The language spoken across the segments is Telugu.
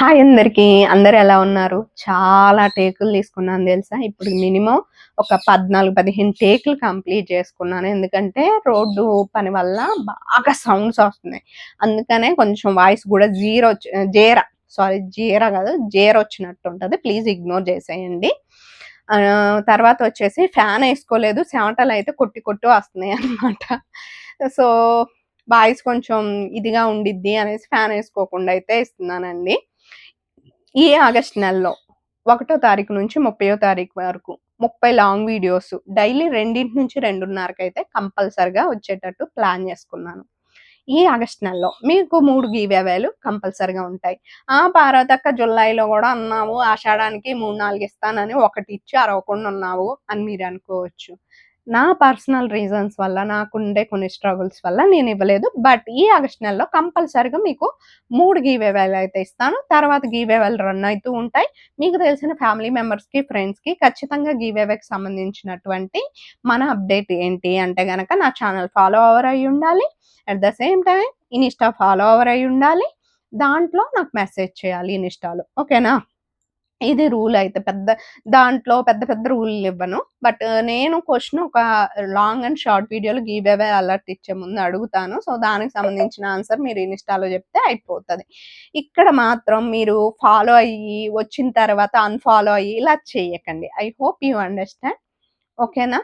హాయ్ అందరికి. అందరు ఎలా ఉన్నారు? చాలా టేకులు తీసుకున్నాను తెలుసా? ఇప్పుడు మినిమం ఒక పద్నాలుగు పదిహేను టేకులు కంప్లీట్ చేసుకున్నాను. ఎందుకంటే రోడ్డు పని వల్ల బాగా సౌండ్స్ వస్తున్నాయి. అందుకనే కొంచెం వాయిస్ కూడా జీరో జీరా. సారీ జీరా కాదు జీర వచ్చినట్టు ఉంటుంది. ప్లీజ్ ఇగ్నోర్ చేసేయండి. తర్వాత వచ్చేసి ఫ్యాన్ వేసుకోలేదు. చెమటలు అయితే కొట్టి కొట్టి వస్తున్నాయి అన్నమాట. సో వాయిస్ కొంచెం ఇదిగా ఉండిద్ది అనేసి ఫ్యాన్ వేసుకోకుండా అయితే ఇస్తున్నానండి. ఈ ఆగస్ట్ నెలలో ఒకటో తారీఖు నుంచి ముప్పయో తారీఖు వరకు ముప్పై లాంగ్ వీడియోస్ డైలీ రెండింటి నుంచి రెండున్నరకు అయితే కంపల్సరిగా వచ్చేటట్టు ప్లాన్ చేసుకున్నాను. ఈ ఆగస్ట్ నెలలో మీకు మూడు గీవేవేలు కంపల్సరిగా ఉంటాయి. ఆ పార్వతక్క జులైలో కూడా అన్నావు ఆషాఢానికి మూడు నాలుగు ఇస్తానని ఒకటి ఇచ్చి అరవకుండా ఉన్నావు అని మీరు అనుకోవచ్చు. నా పర్సనల్ రీజన్స్ వల్ల నాకుండే కొన్ని స్ట్రగుల్స్ వల్ల నేను ఇవ్వలేదు. బట్ ఈ ఆగస్ట్ నెలలో కంపల్సరిగా మీకు మూడు గీవేవేలు అయితే ఇస్తాను. తర్వాత గీవేవేలు రన్ అవుతూ ఉంటాయి. మీకు తెలిసిన ఫ్యామిలీ మెంబర్స్కి ఫ్రెండ్స్కి ఖచ్చితంగా గీవేవేకి సంబంధించినటువంటి మన అప్డేట్ ఏంటి అంటే కనుక నా ఛానల్ ఫాలో అవర్ అయి ఉండాలి. At the same time Insta follower అయి ఉండాలి. దాంట్లో నాకు మెసేజ్ చేయాలి ఇన్స్టాలో. ఓకేనా? ఇది రూల్ అయితే పెద్ద దాంట్లో పెద్ద పెద్ద రూల్ ఇవ్వను. బట్ నేను క్వశ్చన్ ఒక లాంగ్ అండ్ షార్ట్ వీడియోలో గీబేవే అవే అలర్ట్ ఇచ్చే ముందు అడుగుతాను. సో దానికి సంబంధించిన ఆన్సర్ మీరు ఇన్స్టాలో చెప్తే అయిపోతుంది. ఇక్కడ మాత్రం మీరు ఫాలో అయ్యి వచ్చిన తర్వాత అన్ఫాలో అయ్యి ఇలా చేయకండి. I hope you understand. ఓకేనా?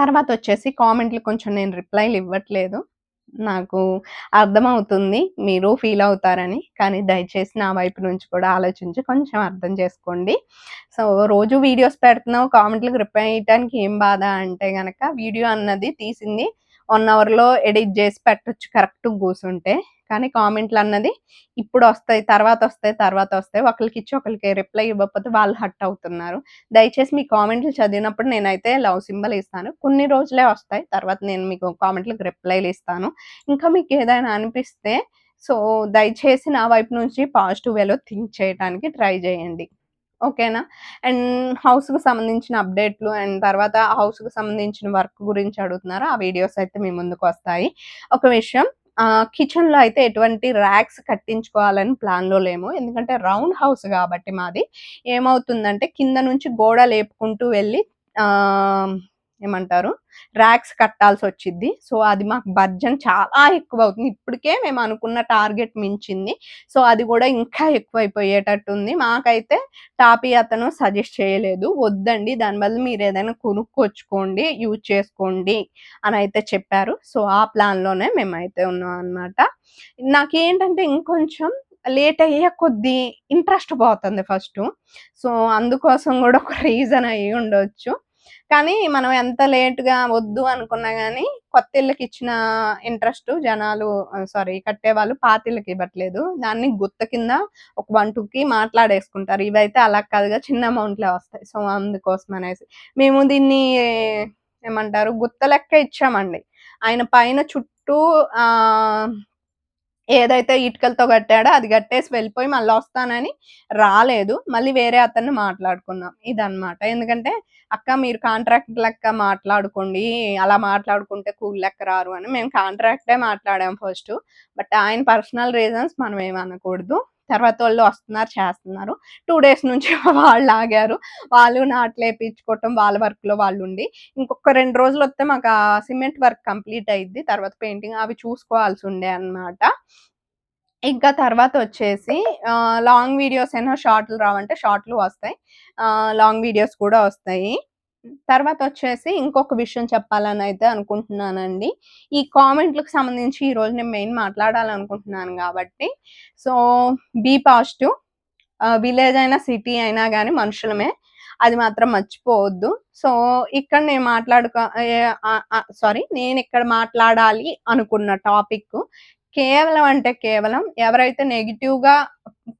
తర్వాత వచ్చేసి కామెంట్లు కొంచెం నేను రిప్లైలు ఇవ్వట్లేదు. నాకు అర్థమవుతుంది మీరు ఫీల్ అవుతారని. కానీ దయచేసి నా వైపు నుంచి కూడా ఆలోచించి కొంచెం అర్థం చేసుకోండి. సో రోజు వీడియోస్ పెడుతున్నావు కామెంట్లకు రిప్లై చేయడానికి ఏం బాధ అంటే గనక వీడియో అన్నది తీసింది వన్ అవర్లో ఎడిట్ చేసి పెట్టచ్చు కరెక్ట్ కూర్చుంటే కానీ కామెంట్లు అన్నది ఇప్పుడు వస్తాయి తర్వాత వస్తాయి తర్వాత వస్తాయి. ఒకరికి ఇచ్చి ఒకరికి రిప్లై ఇవ్వకపోతే వాళ్ళు హట్ అవుతున్నారు. దయచేసి మీ కామెంట్లు చదివినప్పుడు నేనైతే లవ్ సింబల్ ఇస్తాను. కొన్ని రోజులే వస్తాయి తర్వాత నేను మీకు కామెంట్లకు రిప్లైలు ఇస్తాను. ఇంకా మీకు ఏదైనా అనిపిస్తే సో దయచేసి నా వైపు నుంచి పాజిటివ్ వేలో థింక్ చేయడానికి ట్రై చేయండి. ఓకేనా? అండ్ హౌస్కి సంబంధించిన అప్డేట్లు అండ్ తర్వాత హౌస్కి సంబంధించిన వర్క్ గురించి అడుగుతున్నారు. ఆ వీడియోస్ అయితే మీ ముందుకు వస్తాయి. ఒక విషయం కిచెన్లో అయితే ఎటువంటి ర్యాక్స్ కట్టించుకోవాలని ప్లాన్లో లేము. ఎందుకంటే రౌండ్ హౌస్ కాబట్టి మాది. ఏమవుతుందంటే కింద నుంచి గోడ లేపుకుంటూ వెళ్ళి ఆ ఏమంటారు? ర్యాక్స్ కట్టాల్సి వచ్చింది సో అది మాకు బర్జన్ చాలా ఎక్కువ అవుతుంది ఇప్పటికే మేము అనుకున్న టార్గెట్ మించింది. సో అది కూడా ఇంకా ఎక్కువ అయిపోయేటట్టుంది మాకైతే టాపీ అతను సజెస్ట్ చేయలేదు. వద్దండి. దాని మీరు ఏదైనా కొనుక్కొచ్చుకోండి యూజ్ చేసుకోండి అని అయితే చెప్పారు. సో ఆ ప్లాన్లోనే మేమైతే ఉన్నాం అనమాట నాకేంటంటే ఇంకొంచెం లేట్ అయ్యే కొద్దీ ఇంట్రెస్ట్ పోతుంది ఫస్ట్. సో అందుకోసం కూడా ఒక రీజన్ అయ్యి ఉండొచ్చు కానీ మనం ఎంత లేట్గా వద్దు అనుకున్నా కానీ కొత్త ఇళ్ళకి ఇచ్చిన ఇంట్రెస్ట్ జనాలు సారీ కట్టేవాళ్ళు పాత ఇళ్ళకి ఇవ్వట్లేదు. దాన్ని గుత్త కింద ఒక వన్ టూకి మాట్లాడేసుకుంటారు. ఇవైతే అలా కాదుగా చిన్న అమౌంట్లే వస్తాయి. సో అందుకోసం అనేసి. మేము దీన్ని ఏమంటారు గుత్త లెక్క ఇచ్చామండి. ఆయన పైన చుట్టూ ఆ ఏదైతే ఇటుకలతో కట్టాడో అది కట్టేసి వెళ్ళిపోయి మళ్ళీ వస్తానని రాలేదు. మళ్ళీ వేరే అతన్ని మాట్లాడుకున్నాం. ఇదనమాట ఎందుకంటే అక్క మీరు కాంట్రాక్ట్ లెక్క మాట్లాడుకోండి. అలా మాట్లాడుకుంటే కూల్ లెక్క రారు అని మేము కాంట్రాక్టే మాట్లాడాం ఫస్ట్. బట్ ఆయన పర్సనల్ రీజన్స్ మనం ఏమనకూడదు. తర్వాత వాళ్ళు వస్తున్నారు చేస్తున్నారు. టూ డేస్ నుంచి వాళ్ళు ఆగారు. వాళ్ళు నాట్లేపించుకోవటం వాళ్ళ వర్క్లో వాళ్ళు ఉండి. ఇంకొక రెండు రోజులు వస్తే మాకు ఆ సిమెంట్ వర్క్ కంప్లీట్ అయింది తర్వాత పెయింటింగ్ అవి చూసుకోవాల్సి ఉండే అన్నమాట. ఇంకా తర్వాత వచ్చేసి లాంగ్ వీడియోస్ అయినా షార్ట్లు రావంటే షార్ట్లు వస్తాయి. లాంగ్ వీడియోస్ కూడా వస్తాయి. తర్వాత వచ్చేసి ఇంకొక విషయం చెప్పాలని అయితే అనుకుంటున్నానండి. ఈ కామెంట్లకు సంబంధించి ఈ రోజు నేను మెయిన్ మాట్లాడాలనుకుంటున్నాను కాబట్టి. So be positive. విలేజ్ అయినా సిటీ అయినా కానీ మనుషులమే. అది మాత్రం మర్చిపోవద్దు. సో ఇక్కడ నేను మాట్లాడుకో సారీ నేను ఇక్కడ మాట్లాడాలి అనుకున్న టాపిక్ కేవలం అంటే కేవలం ఎవరైతే నెగిటివ్గా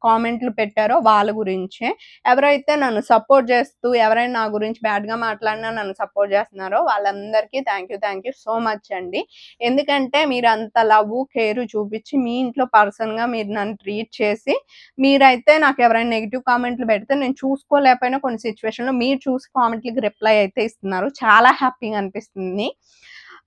కామెంట్లు పెట్టారో వాళ్ళ గురించే ఎవరైతే నన్ను సపోర్ట్ చేస్తూ ఎవరైనా నా గురించి బ్యాడ్గా మాట్లాడినా నన్ను సపోర్ట్ చేస్తున్నారో వాళ్ళందరికీ thank you thank you so much అండి. ఎందుకంటే మీరు అంత లవ్ కేర్ చూపించి మీ ఇంట్లో పర్సన్గా మీరు నన్ను ట్రీట్ చేసి మీరైతే నాకు ఎవరైనా నెగిటివ్ కామెంట్లు పెడితే నేను చూసుకోలేకపోయినా కొన్ని సిచ్యువేషన్లో మీరు చూసి కామెంట్లకి రిప్లై అయితే ఇస్తున్నారు. చాలా హ్యాపీగా అనిపిస్తుంది.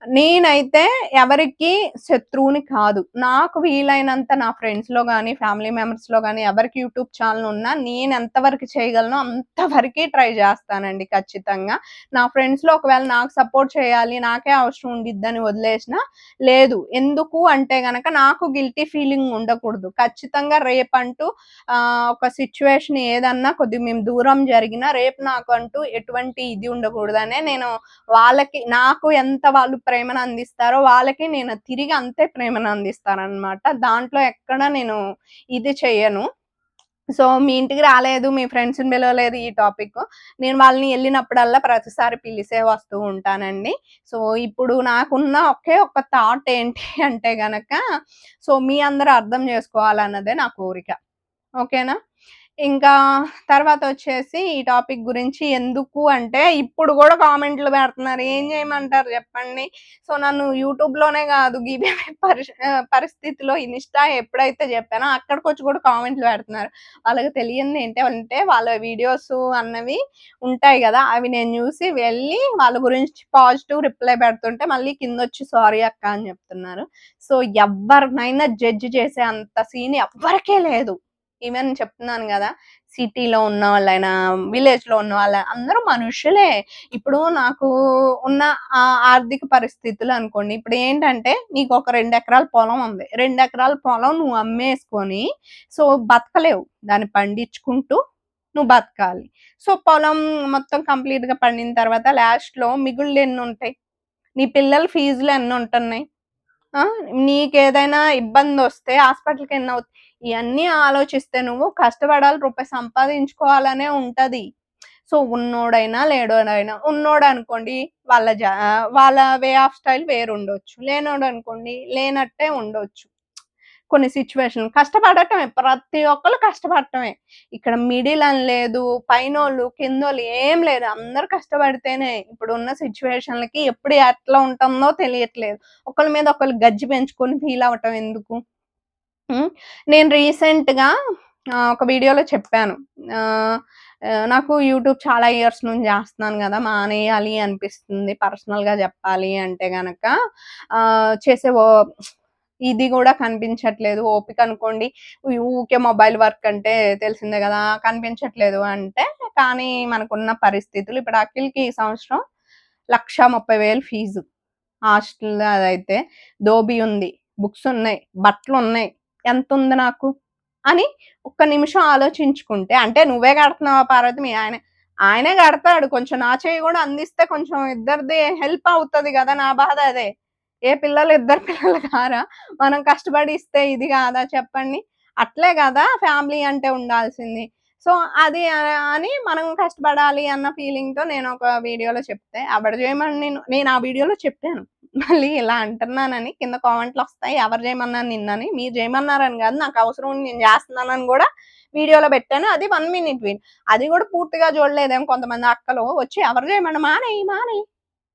నేనైతే ఎవరికి శత్రువుని కాదు. నాకు వీలైనంత నా ఫ్రెండ్స్‌లో కానీ ఫ్యామిలీ మెంబర్స్‌లో కానీ ఎవరికి యూట్యూబ్ ఛానల్ ఉన్నా నేను ఎంతవరకు చేయగలనో అంతవరకే ట్రై చేస్తానండి ఖచ్చితంగా. నా ఫ్రెండ్స్‌లో ఒకవేళ నాకు సపోర్ట్ చేయాలి, నాకే అవసరం ఉండిద్దని వదిలేసినా లేదు. ఎందుకు అంటే గనక నాకు గిల్టీ ఫీలింగ్ ఉండకూడదు. ఖచ్చితంగా రేపంటూ ఒక సిచ్యువేషన్ ఏదన్నా కొద్దిగా మేము దూరం జరిగినా రేపు నాకు అంటూ ఎటువంటి ఇది ఉండకూడదనే నేను వాళ్ళకి నాకు ఎంత వాళ్ళు ప్రేమను అందిస్తారో వాళ్ళకి నేను తిరిగి అంతే ప్రేమను అందిస్తాననమాట. దాంట్లో ఎక్కడ నేను ఇది చెయ్యను. సో, మీ ఇంటికి రాలేదు, మీ ఫ్రెండ్స్‌ని పిలవలేదు ఈ టాపిక్. నేను వాళ్ళని వెళ్ళినప్పుడల్లా ప్రతిసారి పిలిసే వస్తూ ఉంటానండి. సో, ఇప్పుడు నాకున్న ఒకే ఒక థాట్ ఏంటి అంటే గనక సో, మీ అందరూ అర్థం చేసుకోవాలన్నదే నా కోరిక. ఓకేనా? ఇంకా తర్వాత వచ్చేసి ఈ టాపిక్ గురించి ఎందుకు అంటే ఇప్పుడు కూడా కామెంట్లు పెడుతున్నారు. ఏం చేయమంటారు చెప్పండి? సో, నన్ను యూట్యూబ్‌లోనే కాదు గీబే పరిస్థితిలో ఇన్‌స్టా ఎప్పుడైతే చెప్పానో అక్కడికి వచ్చి కూడా కామెంట్లు పెడుతున్నారు. వాళ్ళకి తెలియంది ఏంటి అంటే వాళ్ళ వీడియోస్ అన్నవి ఉంటాయి కదా అవి నేను చూసి వెళ్ళి వాళ్ళ గురించి పాజిటివ్ రిప్లై పెడుతుంటే మళ్ళీ కింద వచ్చి సారీ అక్క అని చెప్తున్నారు. సో, ఎవరినైనా జడ్జ్ చేసే అంత సీన్ ఎవ్వరికీ లేదు. ఈవెన్ చెప్తున్నాను కదా సిటీలో లో విలేజ్‌లో ఉన్నవాళ్ళ అందరూ మనుషులే. ఇప్పుడు నాకు ఉన్న ఆ ఆర్థిక పరిస్థితులు అనుకోండి. ఇప్పుడు ఏంటంటే నీకు ఒక రెండు ఎకరాల పొలం ఉంది. రెండు ఎకరాల పొలం నువ్వు అమ్మేసుకొని సో, బతకలేవు. దాన్ని పండించుకుంటూ నువ్వు బతకాలి. సో, పొలం మొత్తం కంప్లీట్‌గా పండిన తర్వాత లాస్ట్‌లో మిగుళ్ళు ఎన్ని ఉంటాయి నీ పిల్లల ఫీజులు ఎన్ని ఉంటున్నాయి నీకేదైనా ఇబ్బందొస్తే హాస్పిటల్‌కి అవుతాయి ఇవన్నీ ఆలోచిస్తే నువ్వు కష్టపడాలి, రూపాయి సంపాదించుకోవాలనే ఉంటది. సో, ఉన్నోడైనా, లేడోడైనా ఉన్నోడు అనుకోండి వాళ్ళ జ వాళ్ళ వే ఆఫ్ స్టైల్ వేరు ఉండొచ్చు లేనోడు అనుకోండి లేనట్టే ఉండొచ్చు. కొన్ని సిచ్యువేషన్ కష్టపడటమే. ప్రతి ఒక్కరు కష్టపడటమే. ఇక్కడ మిడిల్ అని లేదు. పైనోళ్ళు, కిందోళ్ళు ఏం లేదు. అందరూ కష్టపడితేనే ఇప్పుడున్న సిచ్యువేషన్లకి ఎప్పుడు ఎట్లా ఉంటుందో తెలియట్లేదు. ఒకళ్ళ మీద ఒకళ్ళు గజ్జి పెంచుకొని ఫీల్ అవ్వటం ఎందుకు? నేను రీసెంట్‌గా ఒక వీడియోలో చెప్పాను. నాకు యూట్యూబ్ చాలా ఇయర్స్ నుంచి చేస్తున్నాను కదా మానేయాలి అనిపిస్తుంది. పర్సనల్‌గా చెప్పాలి అంటే గనక చేసే ఓ ఇది కూడా కనిపించట్లేదు. ఓపిక అనుకోండి. ఊకే మొబైల్ వర్క్ అంటే తెలిసిందే కదా కనిపించట్లేదు అంటే, కానీ మనకున్న పరిస్థితులు ఇప్పుడు అఖిల్‌కి ఈ సంవత్సరం 1,30,000 ఫీజు. హాస్టల్ అదైతే. దోబి ఉంది. బుక్స్ ఉన్నాయి. బట్టలు ఉన్నాయి ఎంత ఉంది నాకు? అని ఒక్క నిమిషం ఆలోచించుకుంటే అంటే నువ్వే కడుతున్నావా పార్వతి? మీ ఆయన ఆయనే కడతాడు. కొంచెం నా చేయి కూడా అందిస్తే కొంచెం ఇద్దరిది హెల్ప్ అవుతుంది కదా నా బాధ అదే. ఏ పిల్లలు ఇద్దరు పిల్లలు కారా? మనం కష్టపడి ఇస్తే ఇది కాదా చెప్పండి? అట్లే కదా ఫ్యామిలీ అంటే ఉండాల్సింది. సో, అది అని మనం కష్టపడాలి అన్న ఫీలింగ్‌తో నేను ఒక వీడియోలో చెప్తే ఎవరు చేయమని నేను నేను ఆ వీడియోలో చెప్పాను. మళ్ళీ ఇలా అంటున్నానని కింద కామెంట్‌లొస్తాయి. ఎవరు చేయమన్నాను నిన్నని? మీరు చేయమన్నారని కాదు నాకు అవసరం ఉంది నేను చేస్తున్నానని కూడా వీడియోలో పెట్టాను. అది వన్ మినిట్ వీడియో. అది కూడా పూర్తిగా చూడలేదేమో కొంతమంది అక్కలు వచ్చి ఎవరు చేయమన్నా మానేయి, మానేయి.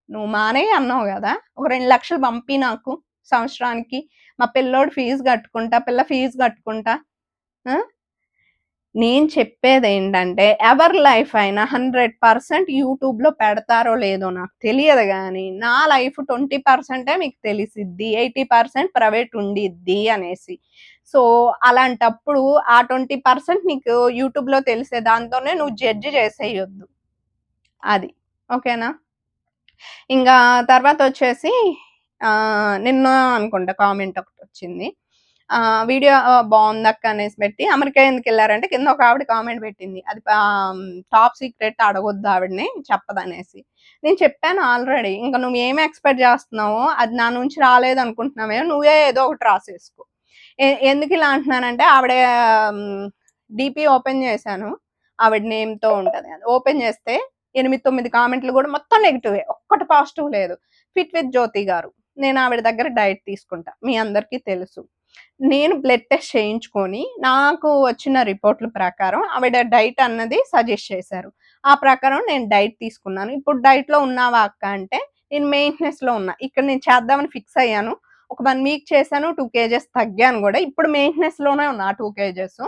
నువ్వు మానే అన్నావు కదా ఒక రెండు లక్షలు పంపి నాకు సంవత్సరానికి. మా పిల్లోడు ఫీజు కట్టుకుంటా. పిల్ల ఫీజు కట్టుకుంటా. నేను చెప్పేది ఏంటంటే ఎవరి లైఫ్ అయినా 100% యూట్యూబ్‌లో పెడతారో లేదో నాకు తెలియదు కానీ నా లైఫ్ ట్వంటీ పర్సెంటే మీకు తెలిసిద్ది. 80% ప్రైవేట్ ఉండిద్ది అనేసి. సో, అలాంటప్పుడు ఆ 20% నీకు యూట్యూబ్‌లో తెలిసే దాంతోనే నువ్వు జడ్జ్ చేసేయొద్దు. అది. ఓకేనా? ఇంకా తర్వాత వచ్చేసి నిన్న అనుకుంటా కామెంట్ ఒకటి వచ్చింది వీడియో బాగుందక్క అనేసి పెట్టి అమెరికా ఎందుకు వెళ్ళారంటే కింద ఒక ఆవిడ కామెంట్ పెట్టింది. అది టాప్ సీక్రెట్ అడగొద్దు ఆవిడని చెప్పదనేసి. నేను చెప్పాను ఆల్రెడీ. ఇంక నువ్వు ఏమి ఎక్స్‌పెక్ట్ చేస్తున్నావో అది నా నుంచి రాలేదు అనుకుంటున్నావే నువ్వే ఏదో ఒకటి రాసేసుకో. ఎందుకు ఇలా అంటున్నానంటే ఆవిడ డిపి ఓపెన్ చేశాను. ఆవిడ నేమ్‌తో ఉంటది. ఓపెన్ చేస్తే 8, 9 కామెంట్లు కూడా మొత్తం నెగిటివే ఒక్కటి పాజిటివ్ లేదు. ఫిట్ విత్ జ్యోతి గారు. నేను ఆవిడ దగ్గర డైట్ తీసుకుంటా. మీ అందరికీ తెలుసు. నేను బ్లడ్ టెస్ట్ చేయించుకొని నాకు వచ్చిన రిపోర్ట్‌ల ప్రకారం ఆవిడ డైట్ అన్నది సజెస్ట్ చేశారు. ఆ ప్రకారం నేను డైట్ తీసుకున్నాను. ఇప్పుడు డైట్‌లో ఉన్నావా అక్క అంటే నేను మెయింటెనెన్స్‌లో ఉన్నా. ఇక్కడ నేను చేద్దామని ఫిక్స్ అయ్యాను. ఒక వన్ వీక్ చేశాను. టూ కేజెస్ తగ్గాను కూడా ఇప్పుడు మెయింటెనెన్స్‌లోనే ఉన్నా టూ కేజెస్.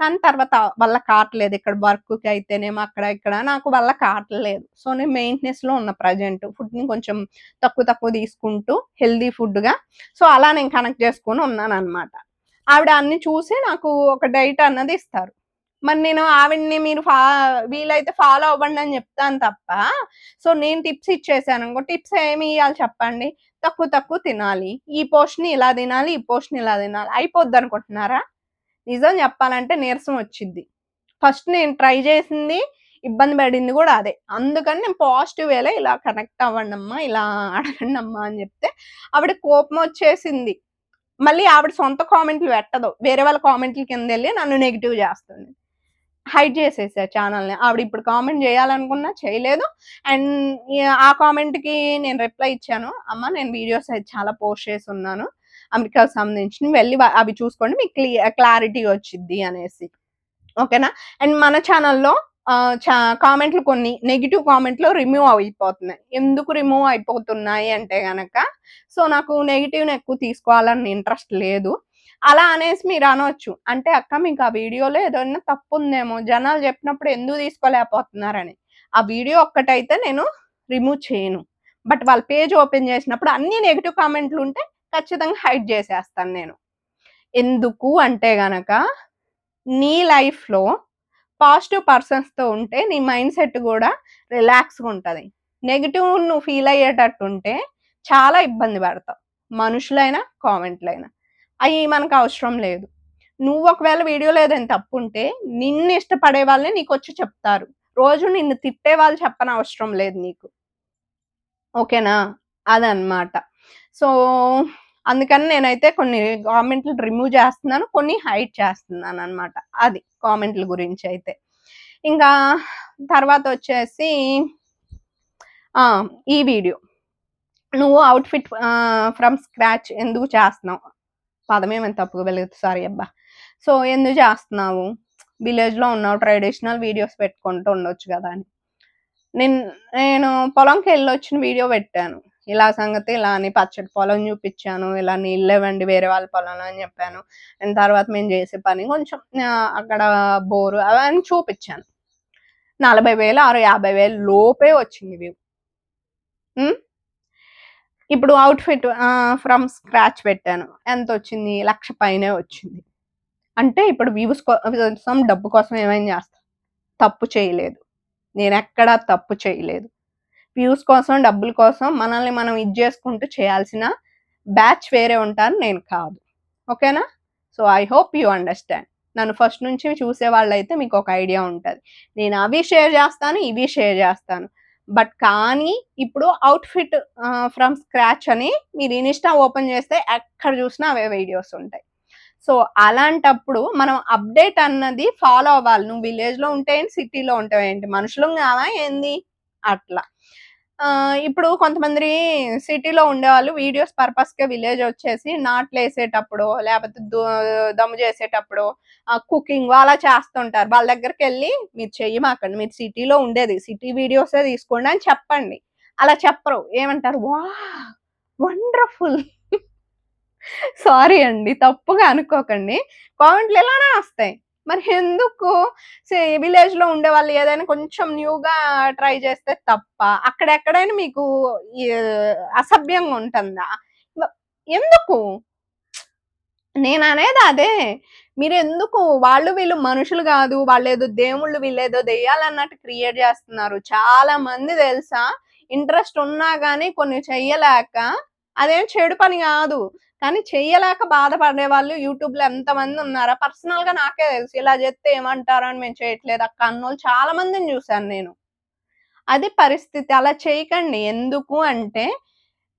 కానీ తర్వాత వల్ల కావట్లేదు ఇక్కడ వర్క్కి అయితేనేమో అక్కడ ఇక్కడ నాకు వల్ల కావట్లేదు సో నేను మెయింటెనెన్స్లో ఉన్న ప్రజెంట్ ఫుడ్ని కొంచెం తక్కువ తక్కువ తీసుకుంటూ హెల్దీ ఫుడ్గా. సో అలా నేను కనెక్ట్ చేసుకొని ఉన్నాను అనమాట ఆవిడ అన్ని చూసి నాకు ఒక డైట్ అన్నది ఇస్తారు. మరి నేను ఆవిడ్ని మీరు ఫా వీలైతే ఫాలో అవ్వండి అని చెప్తాను తప్ప సో నేను టిప్స్ ఇచ్చేసాను. ఇంకో టిప్స్ ఏమి ఇవ్వాలి చెప్పండి? తక్కువ తక్కువ తినాలి. ఈ పోషన్ ఇలా తినాలి ఈ పోషన్ ఇలా తినాలి. అయిపోద్ది అనుకుంటున్నారా? నిజం చెప్పాలంటే నీరసం వచ్చింది. ఫస్ట్ నేను ట్రై చేసింది ఇబ్బంది పడింది కూడా అదే. అందుకని నేను పాజిటివ్ వేలో ఇలా కనెక్ట్ అవ్వండి అమ్మా ఇలా అడగండి అమ్మా అని చెప్తే ఆవిడ కోపం వచ్చేసింది. మళ్ళీ ఆవిడ సొంత కామెంట్లు పెట్టదు. వేరే వాళ్ళ కామెంట్ల కింద వెళ్ళి నన్ను నెగిటివ్ చేస్తుంది. హైడ్ చేసేసా ఛానల్ని. ఆవిడ ఇప్పుడు కామెంట్ చేయాలనుకున్నా చేయలేదు. అండ్ ఆ కామెంట్కి నేను రిప్లై ఇచ్చాను. అమ్మ నేను వీడియోస్ అయితే చాలా పోస్ట్ చేసి ఉన్నాను. అమెరికాకు సంబంధించి వెళ్ళి అవి చూసుకోండి మీకు క్లారిటీ వచ్చింది అనేసి. ఓకేనా? అండ్ మన ఛానల్లో కామెంట్లు కొన్ని నెగిటివ్ కామెంట్లు రిమూవ్ అయిపోతున్నాయి. ఎందుకు రిమూవ్ అయిపోతున్నాయి అంటే గనక సో నాకు నెగిటివ్ని ఎక్కువ తీసుకోవాలని ఇంట్రెస్ట్ లేదు. అలా అనేసి మీరు అనవచ్చు అంటే అక్క మీకు ఆ వీడియోలో ఏదైనా తప్పు ఉందేమో జనాలు చెప్పినప్పుడు ఎందుకు తీసుకోలేకపోతున్నారని. ఆ వీడియో ఒక్కటైతే నేను రిమూవ్ చేయను. బట్ వాళ్ళ పేజ్ ఓపెన్ చేసినప్పుడు అన్ని నెగిటివ్ కామెంట్లు ఉంటే ఖచ్చితంగా హైడ్ చేసేస్తాను నేను. ఎందుకు అంటే గనక నీ లైఫ్లో పాజిటివ్ పర్సన్స్తో ఉంటే నీ మైండ్ సెట్ కూడా రిలాక్స్గా ఉంటుంది. నెగిటివ్ నువ్వు ఫీల్ అయ్యేటట్టు ఉంటే చాలా ఇబ్బంది పడతావు. మనుషులైనా కామెంట్లైనా. అవి మనకు అవసరం లేదు. నువ్వు ఒకవేళ వీడియోలో ఏదైనా తప్పు ఉంటే నిన్ను ఇష్టపడే వాళ్ళే నీకు వచ్చి చెప్తారు. రోజు నిన్ను తిట్టే వాళ్ళు చెప్పని అవసరం లేదు నీకు. ఓకేనా? అదనమాట సో అందుకని నేనైతే కొన్ని కామెంట్లు రిమూవ్ చేస్తున్నాను కొన్ని హైడ్ చేస్తున్నాను అనమాట అది కామెంట్ల గురించి అయితే. ఇంకా తర్వాత వచ్చేసి ఈ వీడియో నువ్వు అవుట్ఫిట్ ఫ్రమ్ స్క్రాచ్ ఎందుకు చేస్తున్నావు? పదమేమైనా తప్పుగా వెలుగుతుంది. సారీ అబ్బా. సో ఎందుకు చేస్తున్నావు? విలేజ్లో ఉన్నావు ట్రెడిషనల్ వీడియోస్ పెట్టుకుంటూ ఉండొచ్చు కదా అని. నేను నేను పొలంకి వెళ్ళి వచ్చిన వీడియో పెట్టాను. ఇలా సంగతి ఇలా అని పచ్చడి పొలం చూపించాను ఇలా నీళ్ళు ఇవ్వండి వేరే వాళ్ళ పొలంలో అని చెప్పాను. అండ్ తర్వాత మేము చేసే పని కొంచెం అక్కడ బోరు అవన్నీ చూపించాను. నలభై వేలు ఆరు యాభై వేలు లోపే వచ్చింది వ్యూ ఇప్పుడు అవుట్ఫిట్ ఫ్రమ్ స్క్రాచ్ పెట్టాను. ఎంత వచ్చింది? లక్ష పైనే వచ్చింది. అంటే ఇప్పుడు వ్యూస్ కోసం డబ్బు కోసం ఏమైనా చేస్తాను తప్పు చేయలేదు. నేను ఎక్కడా తప్పు చేయలేదు. వ్యూస్ కోసం డబ్బుల కోసం మనల్ని మనం ఇది చేసుకుంటూ చేయాల్సిన బ్యాచ్ వేరే ఉంటారు నేను కాదు. ఓకేనా? So I hope you understand నన్ను ఫస్ట్ నుంచి చూసే వాళ్ళైతే మీకు ఒక ఐడియా ఉంటుంది. నేను అవి షేర్ చేస్తాను ఇవి షేర్ చేస్తాను. బట్ కానీ ఇప్పుడు అవుట్ఫిట్ ఫ్రమ్ స్క్రాచ్ అని మీరు ఇన్స్టా ఓపెన్ చేస్తే ఎక్కడ చూసినా అవే వీడియోస్ ఉంటాయి. సో అలాంటప్పుడు మనం అప్డేట్ అన్నది ఫాలో అవ్వాలి. నువ్వు విలేజ్లో ఉంటే ఏంటి సిటీలో ఉంటావు ఏంటి మనుషులు కావా ఏంది? అట్లా. ఇప్పుడు కొంతమంది సిటీలో ఉండేవాళ్ళు వీడియోస్ పర్పస్గా విలేజ్ వచ్చేసి నాట్లు వేసేటప్పుడు లేకపోతే దమ్ము చేసేటప్పుడు కుకింగ్ అలా చేస్తుంటారు. వాళ్ళ దగ్గరికి వెళ్ళి మీరు చెయ్యమాకండి మీరు సిటీలో ఉండేది సిటీ వీడియోసే తీసుకోండి అని చెప్పండి. అలా చెప్పరు. ఏమంటారు? వా వండర్ఫుల్. సారీ అండి తప్పుగా అనుకోకండి. కామెంట్లు ఇలానే వస్తాయి. మరి ఎందుకు? విలేజ్లో ఉండే వాళ్ళు ఏదైనా కొంచెం న్యూగా ట్రై చేస్తే తప్ప అక్కడెక్కడైనా మీకు అసభ్యంగా ఉంటుందా? ఎందుకు? నేను అనేది అదే. మీరు ఎందుకు? వాళ్ళు వీళ్ళు మనుషులు కాదు వాళ్ళు ఏదో దేవుళ్ళు వీళ్ళేదో దెయ్యాలన్నట్టు క్రియేట్ చేస్తున్నారు. చాలా మంది తెలుసా? ఇంట్రెస్ట్ ఉన్నా కానీ కొన్ని చెయ్యలేక అదేం చెడు పని కాదు. కానీ చెయ్యలేక బాధపడే వాళ్ళు యూట్యూబ్లో ఎంతమంది ఉన్నారా? పర్సనల్గా నాకే తెలుసు. ఇలా చేస్తే ఏమంటారు అని మేము చేయట్లేదు అక్క అన్నోళ్ళు చాలా మందిని చూశాను నేను. అది పరిస్థితి. అలా చేయకండి. ఎందుకు అంటే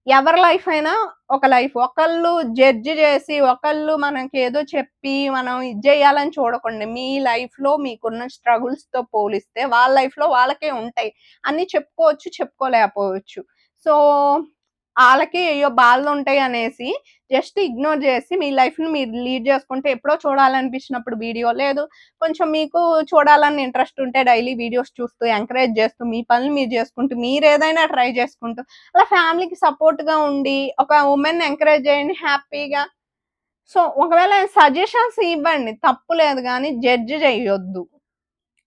ఎవరి లైఫ్ అయినా ఒక లైఫ్. ఒకళ్ళు జడ్జి చేసి ఒకళ్ళు మనకి ఏదో చెప్పి మనం ఇది చేయాలని చూడకండి. మీ లైఫ్లో మీకున్న స్ట్రగుల్స్తో పోలిస్తే వాళ్ళ లైఫ్లో వాళ్ళకే ఉంటాయి. అన్ని చెప్పుకోవచ్చు చెప్పుకోలేకపోవచ్చు. సో వాళ్ళకి అయ్యో బాధలు ఉంటాయి అనేసి జస్ట్ ఇగ్నోర్ చేసి మీ లైఫ్ని మీరు లీడ్ చేసుకుంటే ఎప్పుడో చూడాలనిపించినప్పుడు వీడియో లేదు. కొంచెం మీకు చూడాలని ఇంట్రెస్ట్ ఉంటే డైలీ వీడియోస్ చూస్తూ ఎంకరేజ్ చేస్తూ మీ పనులు మీరు చేసుకుంటూ మీరు ఏదైనా ట్రై చేసుకుంటూ అలా ఫ్యామిలీకి సపోర్ట్గా ఉండి ఒక ఉమెన్ ఎంకరేజ్ చేయండి హ్యాపీగా. సో ఒకవేళ సజెషన్స్ ఇవ్వండి తప్పు లేదు కానీ జడ్జ్ చేయొద్దు.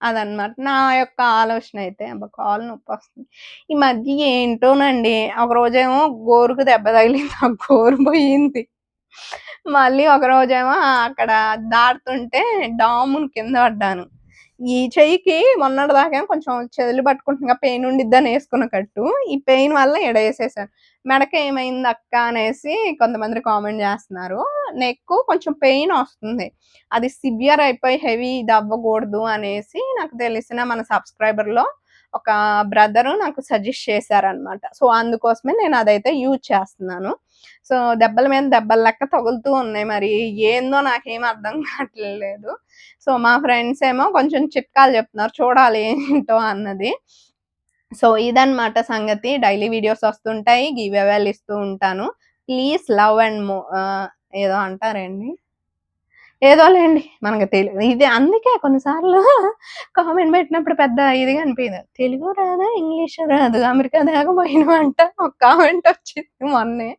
అదనమాట నా యొక్క ఆలోచన అయితే అబ్బా! కాలు నొప్పి వస్తుంది. ఈ మధ్య ఏంటోనండి ఒక రోజేమో గోరుకు దెబ్బ తగిలింది ఆ గోరు పోయింది. మళ్ళీ ఒక రోజేమో అక్కడ దాటుతుంటే డామున్ కింద పడ్డాను. ఈ చెయ్యికి మొన్నటి దాకా కొంచెం చెదులు పట్టుకుంటున్నా పెయిన్ ఉండిద్దని వేసుకున్న కట్టు ఈ పెయిన్ వల్ల ఎడవేసేసాను మెడక ఏమైంది అక్క అనేసి కొంతమంది కామెంట్ చేస్తున్నారు. నెక్ కొంచెం పెయిన్ వస్తుంది. అది సివియర్ అయిపోయి హెవీ ఇది అవ్వకూడదు అనేసి నాకు తెలిసిన మన సబ్స్క్రైబర్లో ఒక బ్రదర్ నాకు సజెస్ట్ చేశారనమాట సో అందుకోసమే నేను అదైతే యూజ్ చేస్తున్నాను. సో దెబ్బల మీద దెబ్బల లెక్క తగులుతూ ఉన్నాయి మరి. ఏందో నాకేం అర్థం కావట్లేదు. సో మా ఫ్రెండ్స్ ఏమో కొంచెం చిట్కాలు చెప్తున్నారు. చూడాలి ఏంటో అన్నది. సో ఇదన్నమాట సంగతి. డైలీ వీడియోస్ వస్తుంటాయి. గివ్ అవేలు ఇస్తూ ఉంటాను. ప్లీజ్ లవ్ అండ్ మో ఏదో అంటారండి ఏదో లేండి మనకు తెలుగు ఇది అందుకే కొన్నిసార్లు కామెంట్ పెట్టినప్పుడు పెద్ద ఇదిగా అనిపించదు తెలుగు రాదా ఇంగ్లీష్ రాదు అమెరికా దాకా పోయినవంట ఒక కామెంట్ వచ్చింది మొన్నే.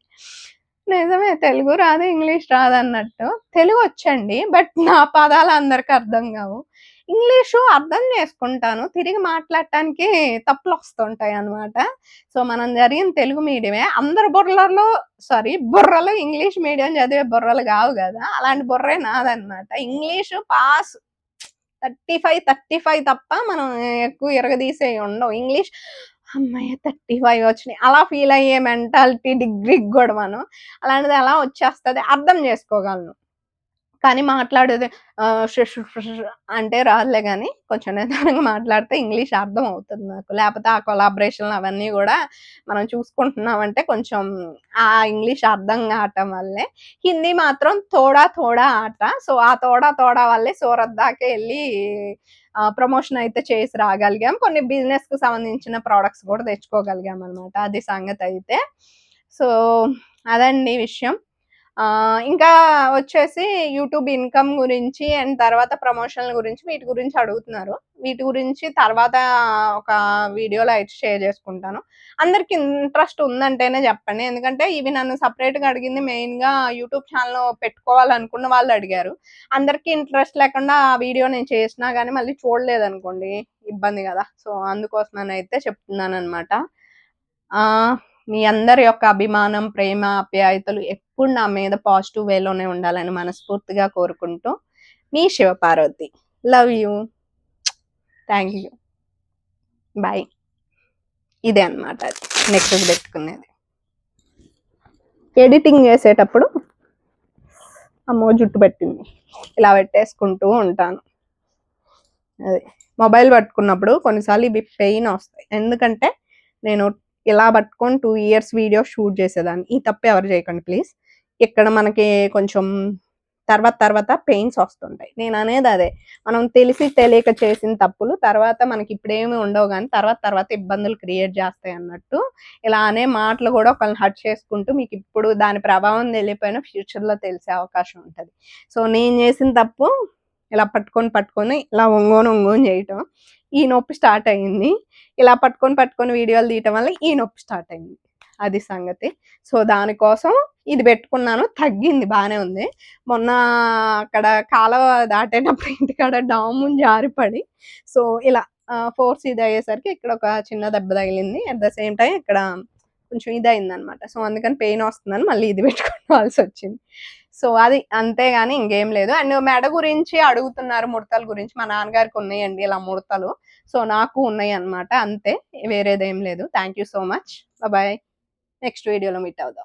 నిజమే తెలుగు రాదు ఇంగ్లీష్ రాదు అన్నట్టు తెలుగు వచ్చండి బట్ నా పదాలు అందరికి అర్థం కావు. ఇంగ్లీషు అర్థం చేసుకుంటాను. తిరిగి మాట్లాడటానికి తప్పులు వస్తుంటాయి అనమాట సో మనం జరిగిన తెలుగు మీడియమే. అందరు బుర్రలలో సారీ బుర్రలు ఇంగ్లీష్ మీడియం చదివే బుర్రలు కావు కదా. అలాంటి బుర్రే నాదనమాట English pass thirty five thirty five తప్ప మనం ఎక్కువ ఇరగదీసే ఉండవు. ఇంగ్లీష్ అమ్మాయి థర్టీ ఫైవ్ వచ్చినాయి. అలా ఫీల్ అయ్యే మెంటాలిటీ డిగ్రీకి కూడా మనం. అలాంటిది అలా వచ్చేస్తుంది. అర్థం చేసుకోగలను. కానీ మాట్లాడేది అంటే రాదులే కానీ కొంచెం నిదానంగా మాట్లాడితే ఇంగ్లీష్ అర్థం అవుతుంది నాకు. లేకపోతే ఆ కొలాబరేషన్లు అవన్నీ కూడా మనం చూసుకుంటున్నామంటే కొంచెం ఆ ఇంగ్లీష్ అర్థం కావటం వల్లే. హిందీ మాత్రం తోడా తోడా ఆట. సో ఆ తోడా తోడా వల్లే సూరత్ దాకా వెళ్ళి ప్రమోషన్ అయితే చేసి రాగలిగాం. కొన్ని బిజినెస్కు సంబంధించిన ప్రోడక్ట్స్ కూడా తెచ్చుకోగలిగాం అనమాట అది సంగతి అయితే సో అదండి విషయం. ఇంకా వచ్చేసి యూట్యూబ్ ఇన్కమ్ గురించి అండ్ తర్వాత ప్రమోషన్ల గురించి వీటి గురించి అడుగుతున్నారు. వీటి గురించి తర్వాత ఒక వీడియోలో అయితే షేర్ చేసుకుంటాను. అందరికి ఇంట్రెస్ట్ ఉందంటేనే చెప్పండి. ఎందుకంటే ఇవి నన్ను సపరేట్గా అడిగింది మెయిన్గా యూట్యూబ్ ఛానల్ పెట్టుకోవాలనుకున్న వాళ్ళు అడిగారు. అందరికీ ఇంట్రెస్ట్ లేకుండా ఆ వీడియో నేను చేసినా కానీ మళ్ళీ చూడలేదు అనుకోండి ఇబ్బంది కదా. సో అందుకోసం అయితే చెప్తున్నాను అనమాట మీ అందరి యొక్క అభిమానం ప్రేమ ఆప్యాయతలు ఎప్పుడు నా మీద పాజిటివ్ వేలోనే ఉండాలని మనస్ఫూర్తిగా కోరుకుంటూ మీ Shivaparvathi. Love you. Thank you. Bye. ఇదే అనమాట అది. నెక్స్ట్ పెట్టుకునేది. ఎడిటింగ్ చేసేటప్పుడు అమ్మో జుట్టు పెట్టింది. ఇలా పెట్టేసుకుంటూ ఉంటాను. అదే. మొబైల్ పట్టుకున్నప్పుడు కొన్నిసార్లు ఇవి పెయిన్ వస్తాయి. ఎందుకంటే నేను ఇలా పట్టుకొని టూ ఇయర్స్ వీడియో షూట్ చేసేదాన్ని. ఈ తప్పు ఎవరు చేయకండి ప్లీజ్. ఇక్కడ మనకి కొంచెం తర్వాత తర్వాత పెయిన్స్ వస్తుంటాయి. నేను అనేది అదే. మనం తెలిసి తెలియక చేసిన తప్పులు తర్వాత మనకి ఇప్పుడేమి ఉండవు కానీ తర్వాత తర్వాత ఇబ్బందులు క్రియేట్ చేస్తాయి అన్నట్టు. ఇలా అనే మాటలు కూడా ఒకళ్ళని హట్ చేసుకుంటూ మీకు ఇప్పుడు దాని ప్రభావం తెలియపోయినా ఫ్యూచర్లో తెలిసే అవకాశం ఉంటుంది. సో నేను చేసిన తప్పు ఇలా పట్టుకొని పట్టుకొని ఇలా ఒంగోని ఒంగోని చేయటం ఈ నొప్పి స్టార్ట్ అయ్యింది ఇలా పట్టుకొని పట్టుకొని వీడియోలు తీయటం వల్ల ఈ నొప్పి స్టార్ట్ అయింది. అది సంగతి. సో దానికోసం ఇది పెట్టుకున్నాను. తగ్గింది బాగానే ఉంది. మొన్న అక్కడ కాలువ దాటేటప్పుడు ఇంటికాడ డాము జారిపడి సో ఇలా ఫోర్స్ ఇది అయ్యేసరికి ఇక్కడ ఒక చిన్న దెబ్బ తగిలింది. అట్ ద సేమ్ టైం ఇక్కడ కొంచెం ఇది అయింది అనమాట సో అందుకని పెయిన్ వస్తుందని మళ్ళీ ఇది పెట్టుకోవాల్సి వచ్చింది. సో అది అంతేగాని ఇంకేం లేదు. అండ్ మెడ గురించి అడుగుతున్నారు ముడతల గురించి. మా నాన్నగారికి ఉన్నాయండి ఇలా ముడతలు. సో నాకు ఉన్నాయి అనమాట అంతే వేరేదేం లేదు. Thank you so much. Bye. Next వీడియోలో మీట్ అవుదాం.